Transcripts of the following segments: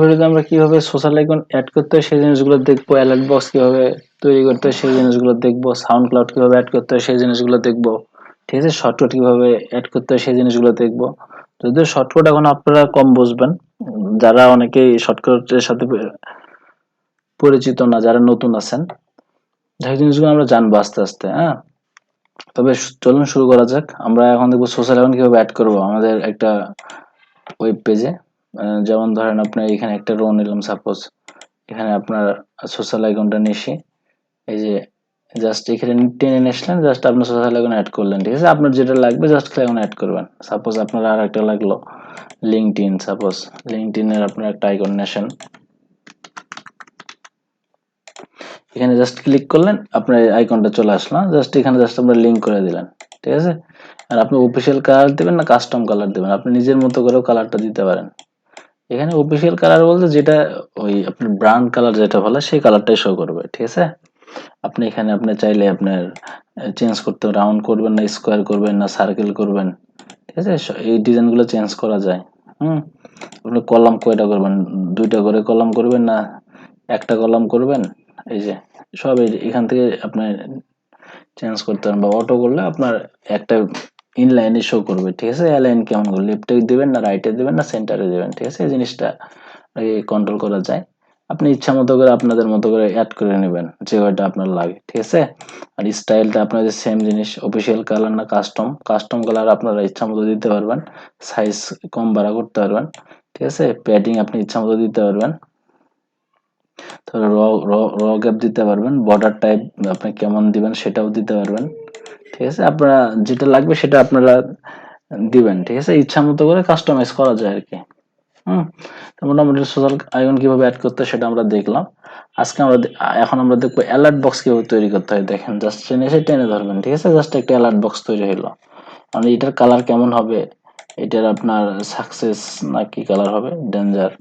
ভিডিওতে আমরা কীভাবে সোশ্যাল আইকন অ্যাড করতে হয় সেই জিনিসগুলো দেখব অ্যালার্ট বক্স কীভাবে তৈরি করতে হয় সেই জিনিসগুলো দেখব সাউন্ড ক্লাউড কীভাবে অ্যাড করতে হয় সেই জিনিসগুলো দেখব, ঠিক আছে? শর্টকাট কীভাবে অ্যাড করতে হয় সেই জিনিসগুলো দেখব। যদিও শর্টকাট এখন আপনারা কম বুঝবেন, যারা অনেকেই শর্টকাটের সাথে পরিচিত না, যারা নতুন আছেন সেই জিনিসগুলো আমরা জানব আস্তে আস্তে হ্যাঁ? তবে চলুন শুরু করা যাক, আমরা এখন দেখব সোশ্যাল আইকন কীভাবে অ্যাড করব আমাদের একটা ওয়েব পেজে যেমন ধরেন আপনার এখানে একটা রো নিলাম সাপোজ এখানে আপনার সোশ্যাল আইকনটা নিশি এই যে জাস্ট এখানে টেনে নিয়ে আসলেন জাস্ট আপনার সোশ্যাল আইকন অ্যাড করলেন, ঠিক আছে? আপনার যেটা লাগবে জাস্ট এখন অ্যাড করবেন। সাপোজ আপনার আর একটা লাগল লিঙ্কড ইন সাপোজ লিঙ্কড এর আপনার একটা আইকন নেছেন এখানে জাস্ট ক্লিক করলেন, আপনার আইকনটা চলে আসলো। জাস্ট এখানে জাস্ট আপনার লিঙ্ক করে দিলেন, ঠিক আছে? আর আপনি অফিসিয়াল কালার দিবেন না কাস্টম কালার দিবেন। আপনি নিজের মতো করেও কালারটা দিতে পারেন। এখানে অফিসিয়াল কালার বলতে যেটা ওই আপনার ব্রান্ড কালার যেটা বলে, সেই কালারটাই শো করবে, ঠিক আছে? আপনি এখানে আপনি চাইলে আপনার চেঞ্জ করতে রাউন্ড করবেন না স্কোয়ার করবেন না সার্কেল করবেন, ঠিক আছে? এই ডিজাইনগুলো চেঞ্জ করা যায়, হুম? আপনি কলাম কয়টা করবেন? দুইটা করে কলাম করবেন না একটা কলাম করবেন? এই যে, সব এখান থেকে আপনি চেঞ্জ করতে পারেন বা অটো করলে আপনার একটা ইনলাইনে শো করবে, ঠিক আছে? অ্যালাইন কেমন করে? লেফটে দিবেন না রাইটে দিবেন না সেন্টারে দিবেন, ঠিক আছে? এই জিনিসটা কন্ট্রোল করা যায়। আপনি ইচ্ছা মতো করে আপনাদের মতো করে অ্যাড করে নেবেন, যে ওইটা আপনার লাগে, ঠিক আছে? আর স্টাইলটা আপনাদের সেম জিনিস অফিসিয়াল কালার না কাস্টম কাস্টম কালার আপনারা ইচ্ছা মতো দিতে পারবেন সাইজ কম বাড়া করতে পারবেন, ঠিক আছে? প্যাডিং আপনি ইচ্ছা মতো দিতে পারবেন। র র গ্যাপ দিতে পারবেন বর্ডার টাইপ আপনি কেমন দিবেন সেটাও দিতে পারবেন। ঠিক আছে? আপনারা যেটা লাগবে সেটা আপনারা দিবেন, ঠিক আছে? ইচ্ছা মতো করে কাস্টমাইজ করা যায় আর কি হুম মোটামুটি সোশ্যাল আইকন কীভাবে অ্যাড করতে সেটা আমরা দেখলাম। আজকে আমরা এখন আমরা দেখব অ্যালার্ট বক্স কীভাবে তৈরি করতে হয়। দেখেন জাস্ট টেনে এসে টেনে ধরবেন, ঠিক আছে? জাস্ট একটা অ্যালার্ট বক্স তৈরি হলো মানে এটার কালার কেমন হবে? এটার আপনার সাকসেস না কি কালার হবে? ডেঞ্জার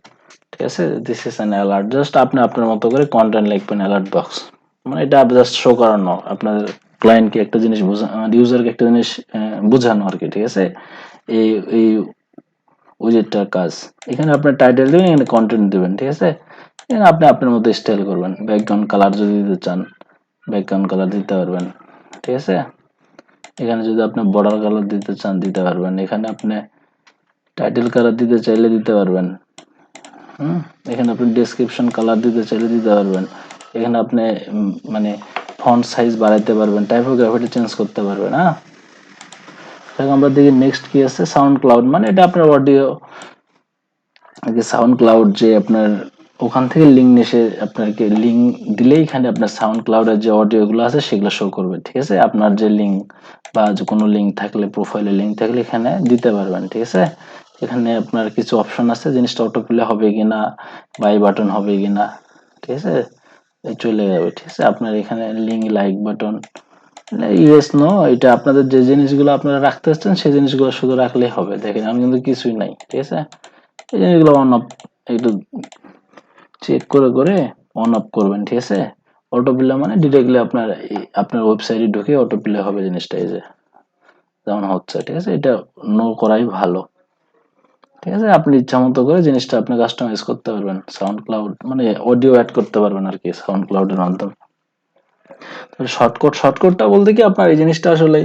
ঠিক আছে? This is an alert just আপনি আপনার মতো করে কন্টেন্ট লিখবেন অ্যালার্ট বক্স মানে এটা জাস্ট শো করানো, আপনার ক্লায়েন্টকে একটা জিনিস বোঝা ইউজারকে একটা জিনিস বোঝানো আর কি, ঠিক আছে? এই এই উইজেটটার কাজ। এখানে আপনার টাইটেল দেবেন, এখানে কন্টেন্ট দেবেন, ঠিক আছে? এখানে আপনি আপনার মতো স্টাইল করবেন। ব্যাকগ্রাউন্ড কালার যদি দিতে চান ব্যাকগ্রাউন্ড কালার দিতে পারবেন, ঠিক আছে? এখানে যদি আপনি বর্ডার কালার দিতে চান, দিতে পারবেন। এখানে আপনি টাইটেল কালার দিতে চাইলে দিতে পারবেন। হুম? এখানে আপনি ডেসক্রিপশন কালার দিতে চাইলে দিতে পারবেন। এখানে আপনি মানে ফন্ট সাইজ বাড়াইতে পারবেন টাইপোগ্রাফিটা চেঞ্জ করতে পারবেন হ্যাঁ? আমরা দেখি নেক্সট কি আছে? সাউন্ড ক্লাউড মানে এটা আপনার অডিও সাউন্ড ক্লাউড যে আপনার ওখান থেকে লিঙ্ক এসে আপনাকে লিঙ্ক দিলেই এখানে আপনার সাউন্ড ক্লাউডের যে অডিও গুলো আছে সেগুলো শো করবে, ঠিক আছে? আপনার যে লিঙ্ক বা যে কোনো লিঙ্ক থাকলে প্রোফাইলে লিঙ্ক থাকলে এখানে দিতে পারবেন, ঠিক আছে? এখানে আপনার কিছু অপশন আছে, জিনিসটা অটো প্লে হবে কিনা বাই বাটন হবে কিনা, ঠিক আছে? চলে যাবে, ঠিক আছে? আপনার এখানে link like button yes no এটা আপনাদের যে জিনিসগুলো আপনারা রাখতে চাচ্ছেন, সেই জিনিসগুলো শুধু রাখলেই হবে। দেখেন, আমি কিন্তু কিছুই নাই, ঠিক আছে? এই জিনিসগুলো অন অফ একটু চেক করে করে অন অফ করবেন, ঠিক আছে? অটো প্লে মানে ডিরেক্টলি আপনার আপনার ওয়েবসাইটে ঢুকে অটো প্লে হবে জিনিসটা, এই যে। যেমন হচ্ছে, ঠিক আছে? এটা নো করাই ভালো। ঠিক আছে, আপনি ইচ্ছা করে জিনিসটা আপনি কাস্টমাইজ করতে পারবেন। সাউন্ড ক্লাউড মানে অডিও অ্যাড করতে পারবেন আর কি সাউন্ড ক্লাউডের মাধ্যমে। শর্টকাট শর্টকাটটা বলতে কি আপনার এই জিনিসটা আসলে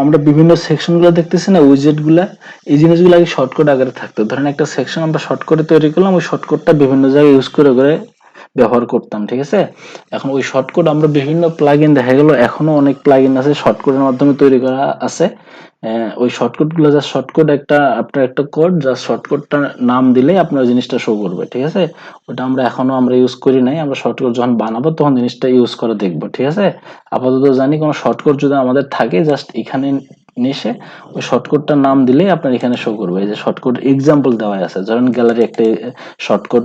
আমরা বিভিন্ন সেকশনগুলো দেখতেছি না উইজেটগুলা, এই জিনিসগুলো আগে শর্টকাট আগে থাকতো। ধরেন একটা সেকশন আমরা শর্টকাটে তৈরি করলাম, ওই শর্টকাটটা বিভিন্ন জায়গায় ইউজ করে করে ব্যবহার করতাম, ঠিক আছে? এখন ওই শর্টকাট আমরা বিভিন্ন প্লাগইন দেখা গেল, এখনও অনেক প্লাগইন আছে শর্টকাটের মাধ্যমে তৈরি করা আছে। ওই শর্টকাটগুলো যা শর্টকাট একটা, আপনার একটা কোড যা শর্টকাটটা নাম দিলে আপনার জিনিসটা শো করবে, ঠিক আছে? ওটা আমরা এখনও আমরা ইউজ করি নাই, আমরা শর্টকাট যখন বানাবো তখন জিনিসটা ইউজ করে দেখব, ঠিক আছে? আপাতত জানি কোনো শর্টকাট যদি আমাদের থাকে জাস্ট এখানে নিয়ে ওই শর্টকাটটার নাম দিলেই আপনার এখানে শো করবে। এই যে শর্টকাট এক্সাম্পল দেওয়া আছে। ধরেন গ্যালারি একটা শর্টকাট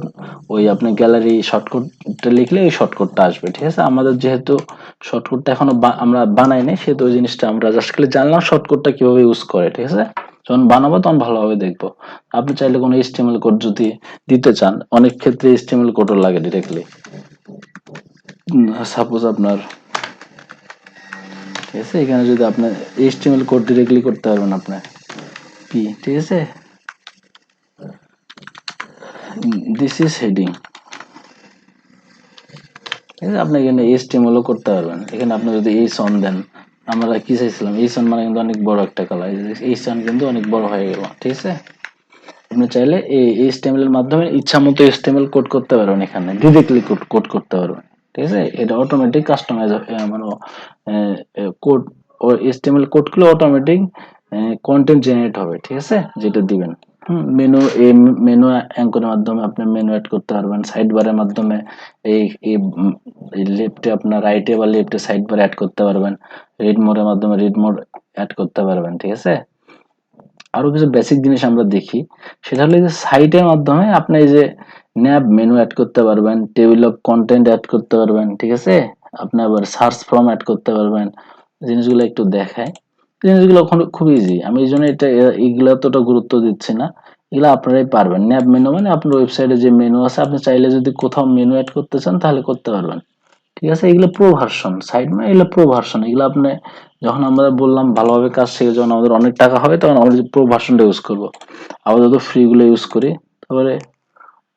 ওই আপনি গ্যালারি শর্টকাটটা লিখলে ওই শর্টকাটটা আসবে, ঠিক আছে? আমাদের যেহেতু শর্টকাটটা এখনও আমরা বানাই নাই, সেহেতু ওই জিনিসটা আমরা জাস্ট খালি জানলাম শর্টকাটটা কীভাবে ইউজ করে, ঠিক আছে? যখন বানাবো তখন ভালোভাবে দেখব। আপনি চাইলে কোনো এইচটিএমএল কোড যদি দিতে চান, অনেক ক্ষেত্রে এইচটিএমএল কোডও লাগে ডিরেক্টলি সাপোজ আপনার ঠিক আছে? এখানে যদি আপনার এইচটিএমএল কোড ডিরেক্টলি করতে পারবেন আপনি পি ঠিক আছে? দিস ইজ হেডিং ঠিক আছে? আপনি এখানে HTML ও করতে পারবেন। এখানে আপনি যদি এই সন দেন, আমরা কি চাইছিলাম? এই সন মানে কিন্তু অনেক বড় একটা কালার এই সন কিন্তু অনেক বড় হয়ে গেল, ঠিক আছে? আপনি চাইলে এই HTML এর মাধ্যমে ইচ্ছা মতো HTML কোড করতে পারবেন এখানে। ডিরেক্টলি কোড করতে পারবেন। ঠিক আছে? এটা অটোমেটিক কাস্টমাইজ মানে কোড ও HTML কোডগুলো অটোমেটিক কন্টেন্ট জেনারেট হবে, ঠিক আছে? যেটা দিবেন। মেনু এই মেনু অ্যাঙ্করের মাধ্যমে আপনি মেনু অ্যাড করতে পারবেন। সাইড বারের মাধ্যমে এই এই লেফটে আপনার রাইটে বা লেফটে সাইড বার অ্যাড করতে পারবেন। রিড মোডের মাধ্যমে রিড মোড অ্যাড করতে পারবেন, ঠিক আছে? আরও কিছু বেসিক জিনিস আমরা দেখি। সেটা হলো যে সাইটের মাধ্যমে আপনি এই যে ন্যাব মেনু অ্যাড করতে পারবেন টেবিল অফ কন্টেন্ট অ্যাড করতে পারবেন, ঠিক আছে? আপনি আবার সার্চ ফর্ম অ্যাড করতে পারবেন। জিনিসগুলো একটু দেখায় জিনিসগুলো খুব- ইজি আমি এই জন্য এটা এগুলো অতটা গুরুত্ব দিচ্ছি না। এগুলো আপনারাই পারবেন। ন্যাব মেনু মানে আপনার ওয়েবসাইটে যে মেনু আছে, আপনি চাইলে যদি কোথাও মেনু অ্যাড করতে চান, তাহলে করতে পারবেন। ঠিক আছে? এগুলো প্রো ভার্সন সাইড মানে এগুলো প্রো ভার্সন এগুলো আপনি যখন আমরা বললাম ভালোভাবে কাজ শিখে যখন আমাদের অনেক টাকা হবে, তখন আমরা প্রো ভার্সনটা ইউজ করব। আপাতত ফ্রি গুলো ইউজ করি। তারপরে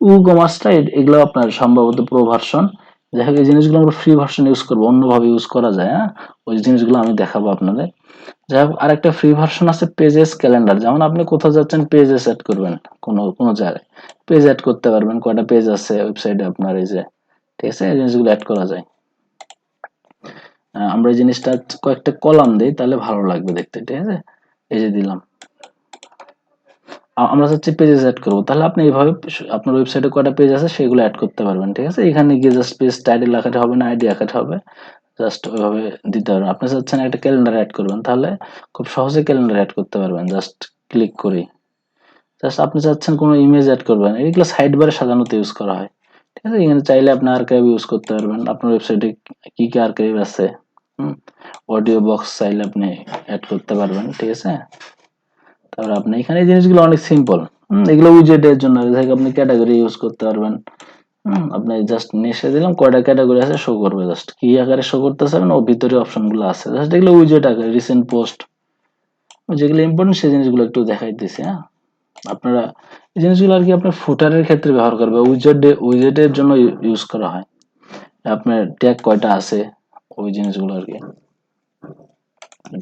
উ কমার্সটা এগুলো আপনার সম্ভবত প্রো ভার্সন দেখা এই জিনিসগুলো আমরা ফ্রি ভার্সন ইউজ করব, অন্যভাবে ইউজ করা যায় হ্যাঁ? ওই জিনিসগুলো আমি দেখাবো আপনাদের। যাই হোক, আরেকটা ফ্রি ভার্সন আছে পেজেস ক্যালেন্ডার যেমন আপনি কোথাও যাচ্ছেন পেজে সেট করবেন, কোনো কোনো জায়গায়। পেজ অ্যাড করতে পারবেন, কয়টা পেজ আছে ওয়েবসাইটে আপনার, এই যে, ঠিক আছে? এই জিনিসগুলো অ্যাড করা যায়। আমরা এই জিনিসটা কয়েকটা কলাম দিই, তাহলে ভালো লাগবে দেখতে, ঠিক আছে? এই যে দিলাম। আমরা চাচ্ছি পেজেস অ্যাড করব। তাহলে আপনি এইভাবে আপনার ওয়েবসাইটে কয়টা পেজ আছে সেগুলো অ্যাড করতে পারবেন, ঠিক আছে? এখানে গিয়ে জাস্ট পেজ টাইটেল লেখাতে হবে না আইডি লেখাতে হবে। জাস্ট ওইভাবে দিতে পারবেন আপনি চাচ্ছেন একটা ক্যালেন্ডার অ্যাড করবেন, তাহলে খুব সহজে ক্যালেন্ডার অ্যাড করতে পারবেন জাস্ট ক্লিক করে জাস্ট আপনি চাচ্ছেন কোনো ইমেজ অ্যাড করবেন, এগুলো সাইড বারে সাজানোতে ইউজ করা হয়, ঠিক আছে? এখানে চাইলে আপনি আর্কাইভ ইউজ করতে পারবেন। আপনার ওয়েবসাইটে কি কি আর্কাইভ আছে অডিও বক্স চাইলে আপনি অ্যাড করতে পারবেন, ঠিক আছে? তারপর আপনি এখানে এই জিনিসগুলো অনেক সিম্পল এগুলো উইজেটের জন্য। আপনি ক্যাটাগরি ইউজ করতে পারবেন। আপনি জাস্ট নেসে দিলাম, কয়টা ক্যাটাগরি আছে শো করবে জাস্ট কি আকারে শো করতে চাবেন ও ভিতরে অপশনগুলো আছে। জাস্ট এগুলো উইজেট আকারে রিসেন্ট পোস্ট যেগুলো ইম্পর্টেন্ট সেই জিনিসগুলো একটু দেখাই দিছি হ্যাঁ। আপনারা এই জিনিসগুলো আর কি আপনার ফুটারের ক্ষেত্রে ব্যবহার করবে। উইজেট উইজেটের জন্য ইউজ করা হয়। আপনার ট্যাগ কয়টা আছে, ওই জিনিসগুলো আর কি।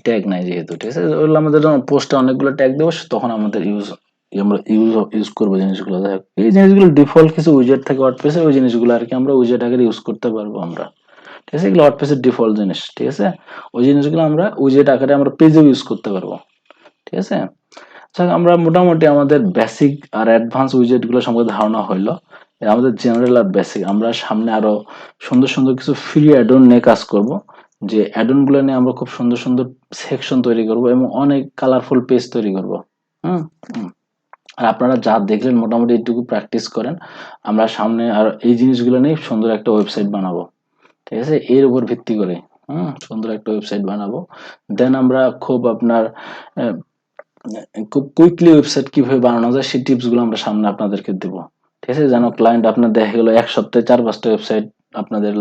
ট্যাগ নাই যেহেতু, ঠিক আছে? ওগুলো আমাদের যখন পোস্টে অনেকগুলো ট্যাগ দেবো, তখন আমাদের ইউজ আমরা ইউজ ইউজ করব জিনিসগুলো। এই জিনিসগুলো ডিফল্ট কিছু উইজেট থাকে ওয়ার্ডপ্রেসে ওই জিনিসগুলো আর কি আমরা উইজেট আকারে ইউজ করতে পারব আমরা। ঠিক আছে? এগুলো ওয়ার্ডপ্রেসের ডিফল্ট জিনিস, ঠিক আছে? ওই জিনিসগুলো আমরা উইজেট আকারে আমরা পেজেও ইউজ করতে পারব। ঠিক আছে? আচ্ছা আমরা মোটামুটি আমাদের বেসিক আর অ্যাডভান্স উইজেটগুলো সম্পর্কে ধারণা হইল। আমাদের জেনারেল আর বেসিক আমরা সামনে আরও সুন্দর সুন্দর কিছু ফ্রি অ্যাডন নিয়ে কাজ করব। যে অ্যাডনগুলো নিয়ে আমরা খুব সুন্দর সুন্দর সেকশন তৈরি করব এবং অনেক কালারফুল পেজ তৈরি করব। হুম। আর আপনারা যা দেখলেন মোটামুটি এইটুকু প্র্যাকটিস করেন। আমরা সামনে আর এই জিনিসগুলো নিয়ে সুন্দর একটা ওয়েবসাইট বানাবো। ঠিক আছে? এর উপর ভিত্তি করে। হুম? সুন্দর একটা ওয়েবসাইট বানাবো। দেন আমরা খুব আপনার খুব কুইকলি ওয়েবসাইট কীভাবে বানানো যায় সেই টিপসগুলো আমরা সামনে আপনাদেরকে দেবো। ঠিক আছে? যেন ক্লায়েন্ট আপনার দেখা গেলো এক সপ্তাহে চার পাঁচটা ওয়েবসাইট আপনাদের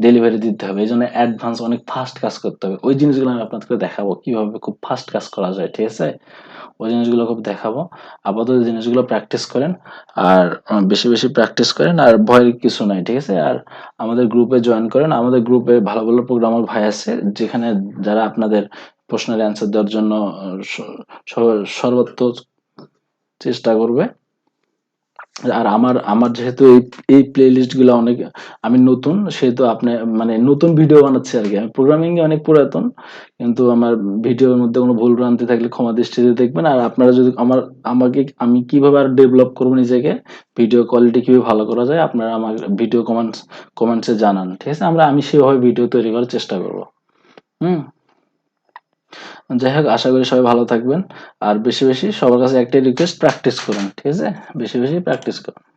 ডেলিভারি দিতে হবে। এই জন্য অ্যাডভান্স অনেক ফাস্ট কাজ করতে হবে। ওই জিনিসগুলো আমি আপনাদেরকে দেখাবো কীভাবে খুব ফাস্ট কাজ করা যায় ঠিক আছে? ওই জিনিসগুলো খুব দেখাবো। আপাতত জিনিসগুলো প্র্যাকটিস করেন আর বেশি বেশি প্র্যাকটিস করেন আর ভয়ের কিছু নাই ঠিক আছে? আর আমাদের গ্রুপে জয়েন করেন। আমাদের গ্রুপে ভালো ভালো প্রোগ্রামার ভাই আছে যেখানে যারা আপনাদের প্রশ্নের অ্যান্সার দেওয়ার জন্য আহ, স- স- সর্বোত্তম চেষ্টা করবে। আর আমার আমার যেহেতু এই এই প্লে লিস্টগুলো অনেক, আমি নতুন, সেহেতু আপনি মানে নতুন ভিডিও বানাচ্ছি আর কি আমি প্রোগ্রামিং অনেক পুরাতন, কিন্তু আমার ভিডিওর মধ্যে কোনো ভুল ভ্রান্তি থাকলে ক্ষমা দৃষ্টিতে দেখবেন। আর আপনারা যদি আমার, আমাকে আমি কীভাবে আর ডেভেলপ করব নিজেকে ভিডিও কোয়ালিটি কীভাবে ভালো করা যায়, আপনারা আমার ভিডিও কমেন্টস কমেন্টসে জানান। ঠিক আছে? আমরা, আমি সেভাবে ভিডিও তৈরি করার চেষ্টা করব। হুম? যাই হোক, আশা করি সবাই ভালো থাকবেন। আর বেশি বেশি সবার কাছে একটাই রিকোয়েস্ট প্র্যাকটিস করুন, ঠিক আছে? বেশি বেশি প্র্যাকটিস করুন।